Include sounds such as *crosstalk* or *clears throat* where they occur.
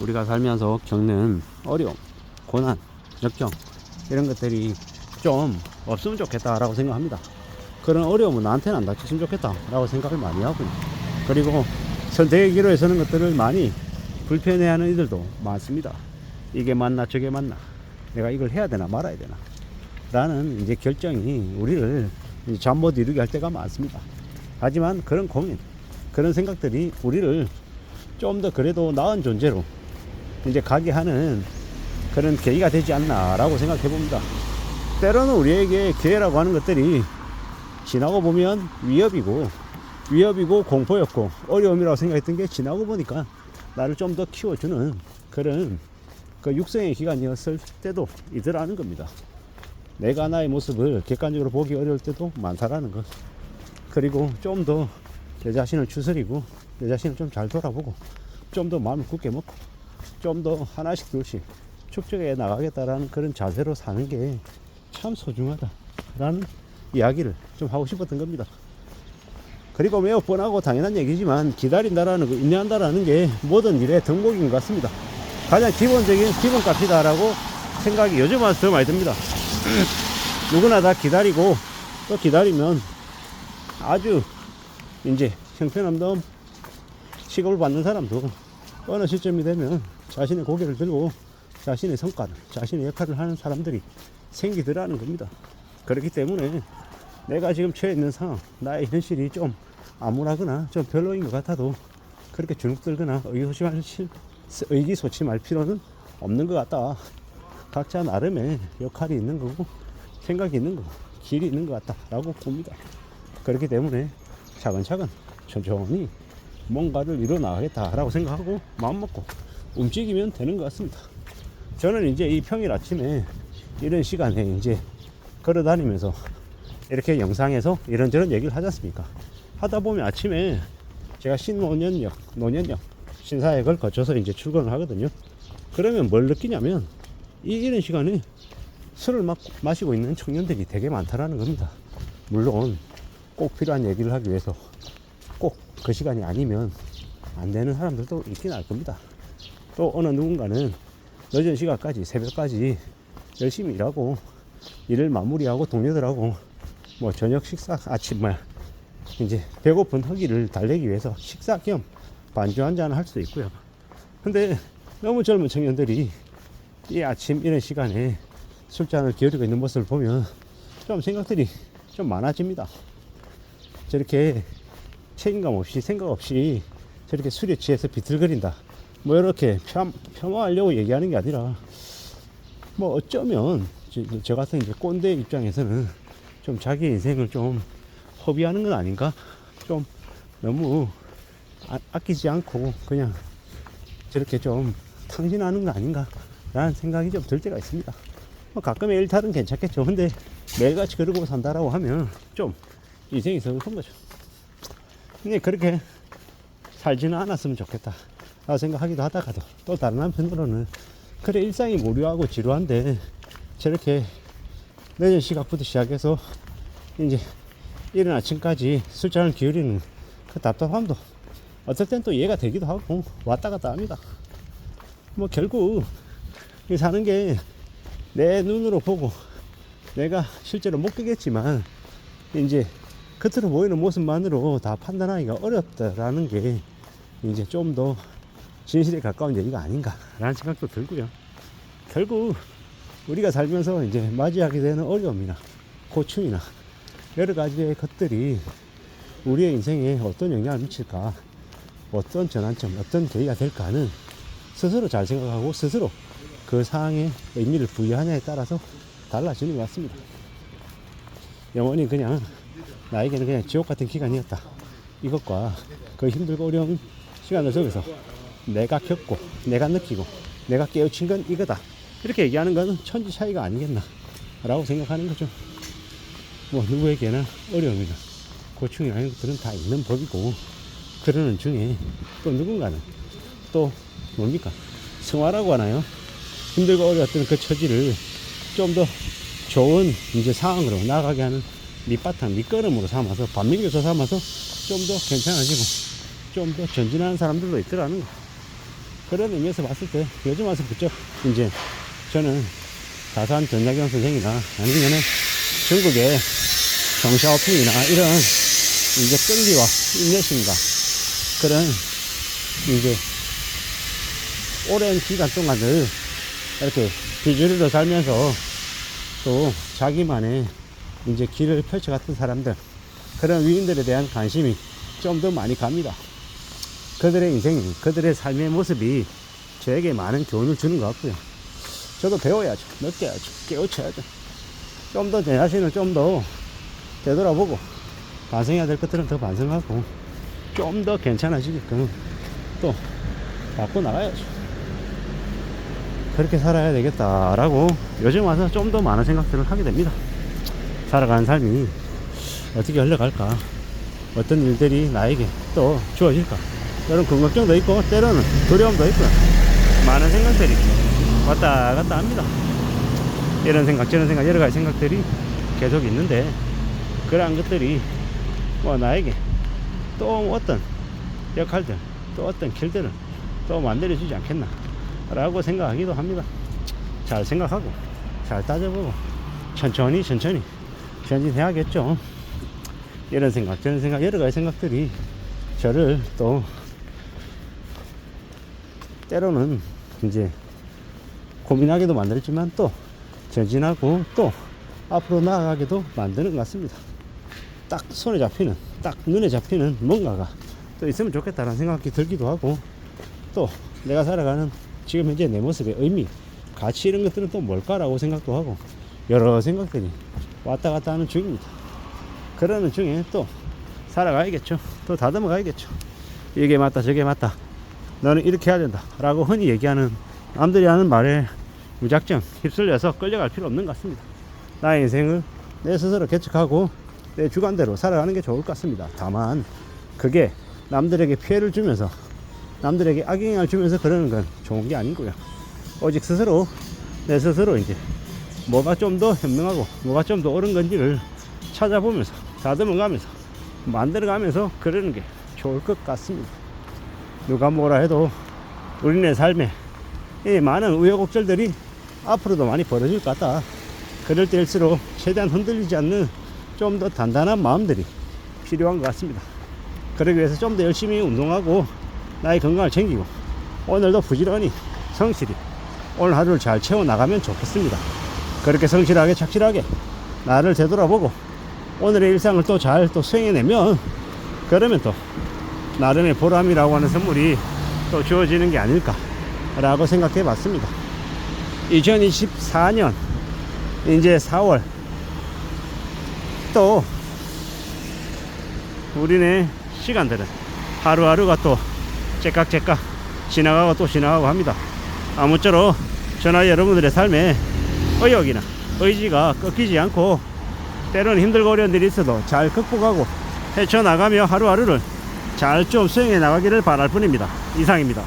우리가 살면서 겪는 어려움, 고난, 역경 이런 것들이 좀 없으면 좋겠다라고 생각합니다. 그런 어려움은 나한테는 안 닥쳤으면 좋겠다라고 생각을 많이 하고요. 그리고 선택의 기로에 서는 것들을 많이 불편해하는 이들도 많습니다. 이게 맞나 저게 맞나 내가 이걸 해야 되나 말아야 되나 라는 이제 결정이 우리를 이제 잠못 이루게 할 때가 많습니다. 하지만 그런 고민, 그런 생각들이 우리를 좀 더 그래도 나은 존재로 이제 가게 하는 그런 계기가 되지 않나라고 생각해 봅니다. 때로는 우리에게 기회라고 하는 것들이 지나고 보면 위협이고 위협이고 공포였고 어려움이라고 생각했던 게 지나고 보니까 나를 좀 더 키워주는 그런 그 육성의 기간이었을 때도 있더라는 겁니다. 내가 나의 모습을 객관적으로 보기 어려울 때도 많다라는 것. 그리고 좀 더 내 자신을 추스리고 내 자신을 좀 잘 돌아보고 좀 더 마음을 굳게 먹고 좀 더 하나씩 둘씩 축적해 나가겠다라는 그런 자세로 사는 게 참 소중하다라는 이야기를 좀 하고 싶었던 겁니다. 그리고 매우 뻔하고 당연한 얘기지만 기다린다라는 거, 인내한다라는 게 모든 일의 덕목인 것 같습니다. 가장 기본적인 기본값이다라고 생각이 요즘 와서 더 많이 듭니다. *clears throat* 누구나 다 기다리고 또 기다리면 아주 이제 형편없는 취급을 받는 사람도 어느 시점이 되면 자신의 고개를 들고 자신의 성과를, 자신의 역할을 하는 사람들이 생기더라는 겁니다. 그렇기 때문에 내가 지금 처해 있는 상황, 나의 현실이 좀 암울하거나 좀 별로인 것 같아도 그렇게 주눅들거나 의기소침할, 시- 의기소침할 필요는 없는 것 같다. 각자 나름의 역할이 있는 거고 생각이 있는 거고 길이 있는 것 같다라고 봅니다. 그렇기 때문에 차근차근 천천히 뭔가를 이뤄 나가겠다라고 생각하고 마음 먹고 움직이면 되는 것 같습니다. 저는 이제 이 평일 아침에 이런 시간에 이제 걸어 다니면서 이렇게 영상에서 이런저런 얘기를 하지 않습니까? 하다 보면 아침에 제가 신노년역, 노년역, 신사역을 거쳐서 이제 출근을 하거든요. 그러면 뭘 느끼냐면 이 이런 시간에 술을 막 마시고 있는 청년들이 되게 많다라는 겁니다. 물론 꼭 필요한 얘기를 하기 위해서 꼭 그 시간이 아니면 안 되는 사람들도 있긴 할 겁니다. 또 어느 누군가는 늦은 시간까지 새벽까지 열심히 일하고 일을 마무리하고 동료들하고 뭐 저녁 식사 아침 뭐야 이제 배고픈 허기를 달래기 위해서 식사 겸 반주 한 잔을 할 수도 있고요. 근데 너무 젊은 청년들이 이 아침 이런 시간에 술잔을 기울이고 있는 모습을 보면 좀 생각들이 좀 많아집니다. 저렇게 책임감 없이 생각 없이 저렇게 술에 취해서 비틀거린다. 뭐 이렇게 폄, 폄하하려고 얘기하는 게 아니라 뭐 어쩌면 저, 저 같은 이제 꼰대 입장에서는 좀 자기 인생을 좀 허비하는 건 아닌가? 좀 너무 아, 아끼지 않고 그냥 저렇게 좀 탕진하는 거 아닌가? 라는 생각이 좀 들 때가 있습니다. 뭐 가끔의 일탈은 괜찮겠죠. 근데 매일같이 그러고 산다라고 하면 좀 인생이 서글픈 거죠. 근데 그렇게 살지는 않았으면 좋겠다. 라고 생각하기도 하다가도 또 다른 한편으로는 그래 일상이 무료하고 지루한데 저렇게 늦은 시각부터 시작해서 이제 이른 아침까지 술잔을 기울이는 그 답답함도 어떨 땐또 이해가 되기도 하고 왔다 갔다 합니다. 뭐 결국 이 사는 게 내 눈으로 보고 내가 실제로 못 보겠지만 이제 겉으로 보이는 모습만으로 다 판단하기가 어렵다라는 게 이제 좀 더 진실에 가까운 얘기가 아닌가라는 생각도 들고요. 결국 우리가 살면서 이제 맞이하게 되는 어려움이나 고충이나 여러 가지의 것들이 우리의 인생에 어떤 영향을 미칠까, 어떤 전환점, 어떤 계기가 될까는 스스로 잘 생각하고 스스로 그 상황에 의미를 부여하냐에 따라서 달라지는 것 같습니다. 영원히 그냥 나에게는 그냥 지옥 같은 기간이었다. 이것과 그 힘들고 어려운 시간을 속에서 내가 겪고, 내가 느끼고, 내가 깨우친 건 이거다. 이렇게 얘기하는 것은 천지 차이가 아니겠나. 라고 생각하는 거죠. 뭐, 누구에게나 어려움이나 고충이나 이런 것들은 다 있는 법이고, 그러는 중에 또 누군가는 또 뭡니까? 승화라고 하나요? 힘들고 어려웠던 그 처지를 좀 더 좋은 이제 상황으로 나가게 하는 밑바탕, 밑거름으로 삼아서, 반민교사 삼아서 좀 더 괜찮아지고, 좀 더 전진하는 사람들도 있더라는 거. 그런 의미에서 봤을 때 요즘 와서 부쩍 이제 저는 다산 전야경 선생이나 아니면은 중국의 정샤오핑이나 이런 이제 끈기와 인내심과 그런 이제 오랜 기간 동안을 이렇게 비주류로 살면서 또 자기만의 이제 길을 펼쳐갔던 사람들 그런 위인들에 대한 관심이 좀 더 많이 갑니다. 그들의 인생이 그들의 삶의 모습이 저에게 많은 교훈을 주는 것 같고요. 저도 배워야죠. 느껴야죠. 깨우쳐야죠. 좀더내 자신을 좀 더 되돌아보고 반성해야 될 것들은 더 반성하고 좀 더 괜찮아지게끔 또 바꿔 나가야죠. 그렇게 살아야 되겠다라고 요즘 와서 좀 더 많은 생각들을 하게 됩니다. 살아가는 삶이 어떻게 흘러갈까? 어떤 일들이 나에게 또 주어질까? 때로는 궁금증도 있고, 때로는 두려움도 있고, 많은 생각들이 왔다 갔다 합니다. 이런 생각, 저런 생각, 여러 가지 생각들이 계속 있는데, 그러한 것들이 뭐 나에게 또 어떤 역할들, 또 어떤 길들을 또 만들어 주지 않겠나. 라고 생각하기도 합니다. 잘 생각하고, 잘 따져보고, 천천히, 천천히 전진해야겠죠. 이런 생각, 저런 생각, 여러 가지 생각들이 저를 또 때로는 이제 고민하게도 만들었지만 또 전진하고 또 앞으로 나아가게도 만드는 것 같습니다. 딱 손에 잡히는, 딱 눈에 잡히는 뭔가가 또 있으면 좋겠다라는 생각이 들기도 하고 또 내가 살아가는 지금 현재 내 모습의 의미, 가치 이런 것들은 또 뭘까라고 생각도 하고 여러 생각들이 왔다 갔다 하는 중입니다. 그러는 중에 또 살아가야겠죠. 또 다듬어 가야겠죠. 이게 맞다, 저게 맞다. 너는 이렇게 해야 된다. 라고 흔히 얘기하는 남들이 하는 말에 무작정 휩쓸려서 끌려갈 필요 없는 것 같습니다. 나의 인생을 내 스스로 개척하고 내 주관대로 살아가는 게 좋을 것 같습니다. 다만 그게 남들에게 피해를 주면서 남들에게 악영향을 주면서 그러는 건 좋은 게 아니고요. 오직 스스로 내 스스로 이제 뭐가 좀 더 현명하고 뭐가 좀 더 옳은 건지를 찾아보면서 다듬어가면서 만들어가면서 그러는 게 좋을 것 같습니다. 누가 뭐라 해도 우리네 삶에 이 많은 우여곡절들이 앞으로도 많이 벌어질 것 같다. 그럴 때일수록 최대한 흔들리지 않는 좀 더 단단한 마음들이 필요한 것 같습니다. 그러기 위해서 좀 더 열심히 운동하고 나의 건강을 챙기고 오늘도 부지런히 성실히 오늘 하루를 잘 채워 나가면 좋겠습니다. 그렇게 성실하게 착실하게 나를 되돌아보고 오늘의 일상을 또 잘또 수행해내면 그러면 또 나름의 보람이라고 하는 선물이 또 주어지는 게 아닐까라고 생각해 봤습니다. 2024년 이제 4월 또 우리네 시간들은 하루하루가 또 째깍째깍 지나가고 또 지나가고 합니다. 아무쪼록 저나 여러분들의 삶에 의욕이나 의지가 꺾이지 않고 때로는 힘들고 어려운 일이 있어도 잘 극복하고 헤쳐나가며 하루하루를 잘 좀 수행해 나가기를 바랄 뿐입니다. 이상입니다.